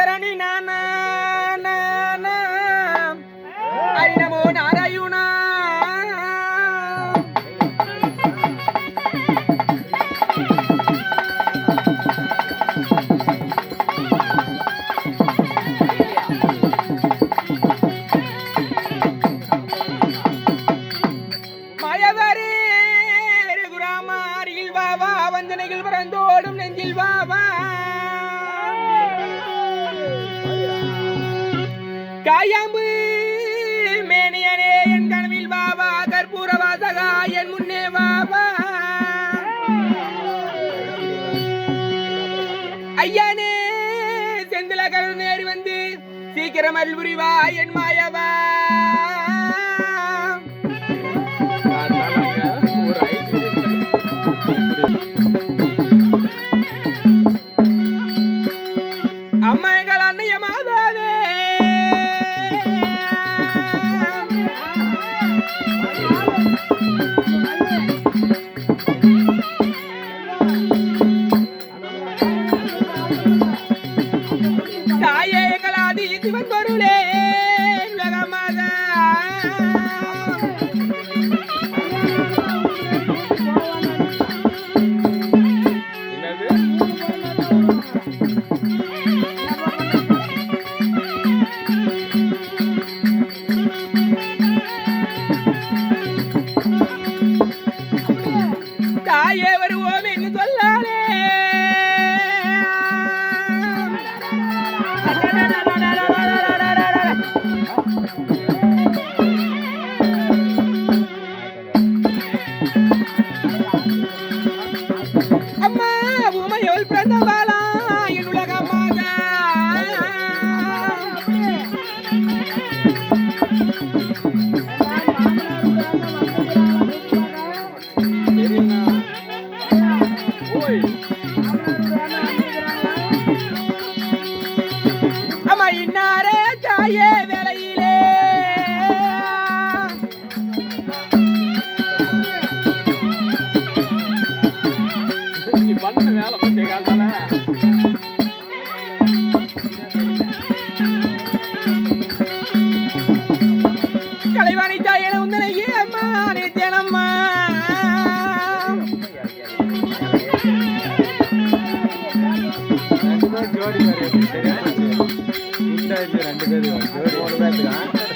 கரணி நானா நானா. ஹரி வாவா வந்தனைகள் பறந்தோடும் நெஞ்சில் வாவா காயாம்பு மேனியனே என் கனவில் வாவா கற்பூர வாசகா என் முன்னே வாவா ஐயானே செந்தில கருள் நேரி வந்து சீக்கிரம் அல்புரிவா என் மாயவா. Música தாயே வேலையிலே. நீ பண்ண வேலை பத்திய காலத்தால? கலைவாணி தாயே உந்தனையே அம்மா நித்தியனம்மா రెండు పేరు